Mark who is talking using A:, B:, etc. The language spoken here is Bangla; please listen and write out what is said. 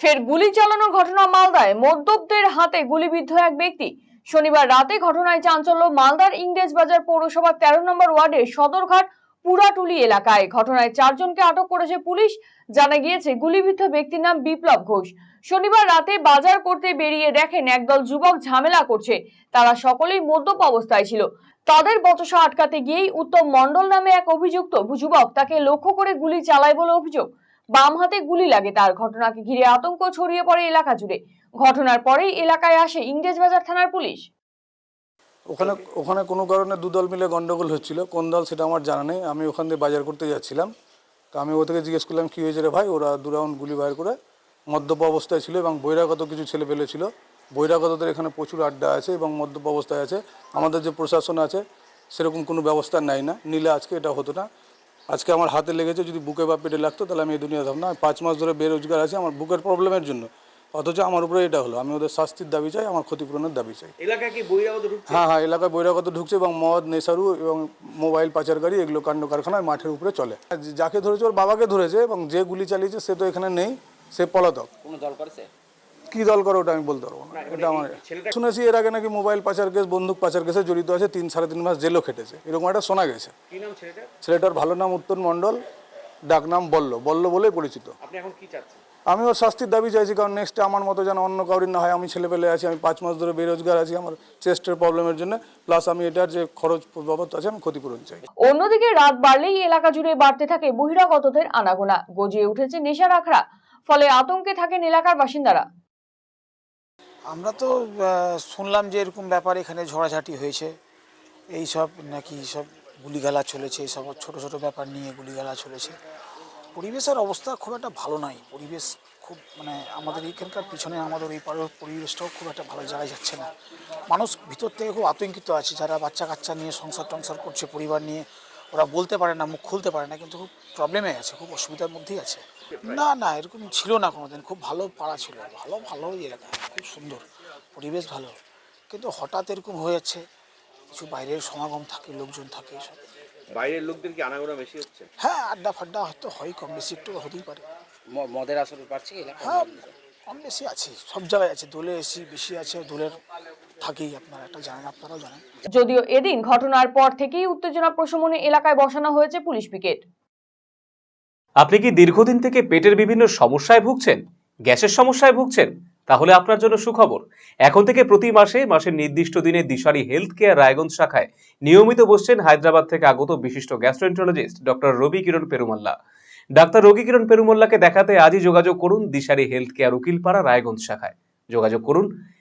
A: ফের গুলি চালানোর ঘটনা মালদায়। মদ্যপদের হাতে গুলিবিদ্ধ এক ব্যক্তি। শনিবার রাতে ঘটনায় চাঞ্চল্য মালদার ইংরেজ বাজার পৌরসভার তেরো নম্বর ওয়ার্ডের সদরঘাট পুরাটুলি এলাকায়। ঘটনায় চারজনকে আটক করেছে পুলিশ। জানা গিয়েছে, গুলিবিদ্ধ ব্যক্তির নাম বিপ্লব ঘোষ। শনিবার রাতে বাজার করতে বেরিয়ে দেখেন একদল যুবক ঝামেলা করছে। তারা সকলেই মদ্যপ অবস্থায় ছিল। তাদের বচসা আটকাতে গিয়েই উত্তম মণ্ডল নামে এক অভিযুক্ত যুবক তাকে লক্ষ্য করে গুলি চালায় বলে অভিযোগ। বাম হাতে গুলি লাগে তার ঘটনাকে ঘিরে আতঙ্ক ছড়িয়ে পড়ে এলাকা জুড়ে। ঘটনার পরেই এলাকায় আসে ইংরেজ ইংরেজবাজার থানার পুলিশ।
B: ওখানে ওখানে কোনো কারণে দুদল মিলে গন্ডগোল হচ্ছিল। কোন দল সেটা আমার জানা নেই। আমি ওখান দিয়ে বাজার করতে যাচ্ছিলাম। তো আমি ও থেকে জিজ্ঞেস করলাম, কী হয়েছে রে ভাই? ওরা দু রাউন্ড গুলি বাইর করে মদ্যপ অবস্থায় ছিল এবং বহিরাগত কিছু ছেলে পেলে ছিল। বহিরাগতদের এখানে প্রচুর আড্ডা আছে এবং মদ্যপ অবস্থায় আছে। আমাদের যে প্রশাসন আছে, সেরকম কোনো ব্যবস্থা নেয় না। নিলে আজকে এটা হতো না। আজকে আমার হাতে লেগেছে যদি বুকে বা পেটে লাগতো তাহলে আমি এই দুনিয়া থাকতাম না আমি পাঁচ মাস ধরে বেরোজগার আছি আমার বুকের প্রবলেমের জন্য। অথচ আমার উপরে এটা হলো আমি ওদের শাস্তির দাবি চাই আমার ক্ষতিপূরণের দাবি চাই।
C: এলাকায় কি বহিরাগত ঢুকছে?
B: হ্যাঁ হ্যাঁ এলাকায় বহিরাগত ঢুকছে এবং মদ নেশারু এবং মোবাইল পাচারকারী এগুলো কাণ্ড কারখানায় মাঠের উপরে চলে। যাকে ধরেছে ওর বাবাকে ধরেছে এবং যে গুলি চালিয়েছে সে তো এখানে নেই সে পলাতক।
C: কোনো দল করেছে
B: কি দল করে ওটা আমি বলতে পারব না। এটা আমার শুনেছি এর আগে নাকি মোবাইল পাচার কেস বন্দুক পাচার কেসে জড়িত আছে তিন সাড়ে তিন মাস জেলও খেটেছে। এরকম একটা শোনা গেছে।
C: কি নাম ছেলেটা
B: ছেলেটার ভালো নাম উত্তর মণ্ডল ডাক নাম বল্ল। বল্ল বলেই পরিচিত।
C: আপনি এখন কি চাচ্ছেন?
B: আমি ওর শাস্তির দাবি চাইছি কারণ নেক্সট আমার মতো যেন অন্য কাউরির না হয় আমি ছেলে পেলে আছি আমি পাঁচ মাস ধরে বেরোজগার আছি আমার চেস্টের প্রবলেমের জন্য প্লাস আমি এটার যে খরচ বাবদ আছে আমি ক্ষতিপূরণ চাই।
A: অন্যদিকে রাত বাড়লেই এলাকা জুড়ে বাড়তে থাকে বহিরাগতদের আনাগোনা। গজিয়ে উঠেছে নেশার আখড়া ফলে আতঙ্কে থাকেন এলাকার বাসিন্দারা।
D: আমরা তো শুনলাম যে এরকম ব্যাপার এখানে ঝড়াঝাটি হয়েছে। এই সব নাকি সব গুলিগালা চলেছে, সব ছোট ছোট ব্যাপার নিয়ে গুলিগালা চলেছে। পরিবেশের অবস্থা খুব একটা ভালো নাই। পরিবেশ খুব মানে আমাদের এইখানকার পিছনে আমাদের এই পাড়ার পরিবেশটাও খুব একটা ভালো জায়গায় যাচ্ছে না। মানুষ ভিতর থেকে খুব আতঙ্কিত আছে। যারা বাচ্চা কাচ্চা নিয়ে সংসার টংসার করছে, পরিবার নিয়ে ওরা বলতে পারে না মুখ খুলতে পারে না কিন্তু খুব প্রবলেমে আছে খুব অসুবিধার মধ্যেই আছে। না না এরকম ছিল না কোনোদিন খুব ভালো পাড়া ছিল ভালো ভালো এলাকা খুব সুন্দর পরিবেশ ভালো। কিন্তু হঠাৎ এরকম হয়ে যাচ্ছে কিছু বাইরের সমাগম থাকে লোকজন থাকে এসব।
C: বাইরের লোকদের কি আনাগোনা বেশি হচ্ছে?
D: হ্যাঁ আড্ডা ফাড্ডা হয়তো হয় কম বেশি একটু হতেই পারে।
E: ম- মদের আসর বাড়ছে
D: হ্যাঁ কম বেশি আছে সব জায়গায় আছে দোলে এসি বেশি আছে দোলের থাকেই আপনারা একটা জানেন আপনারাও জানেন।
A: যদিও এদিন ঘটনার পর থেকেই উত্তেজনা প্রশমনে এলাকায় বসানো হয়েছে পুলিশ পিকেট।
F: আপনি কি দীর্ঘদিন থেকে পেটের বিভিন্ন সমস্যায় ভুগছেন? গ্যাসের সমস্যায় ভুগছেন? তাহলে আপনার জন্য সুখবর। এখন থেকে প্রতি মাসে মাসের নির্দিষ্ট দিনে দিশারি হেলথ কেয়ার রায়গঞ্জ শাখায় নিয়মিত বসছেন হায়দ্রাবাদ থেকে আগত বিশিষ্ট gastroenterologist doctor Ravi Kiran Perumalla. Doctor Ravi Kiran পেরুমাল্লাকে দেখাতে আজই যোগাযোগ করুন দিশারি হেলথ কেয়ার উকিলপাড়া রায়গঞ্জ শাখায়। যোগাযোগ করুন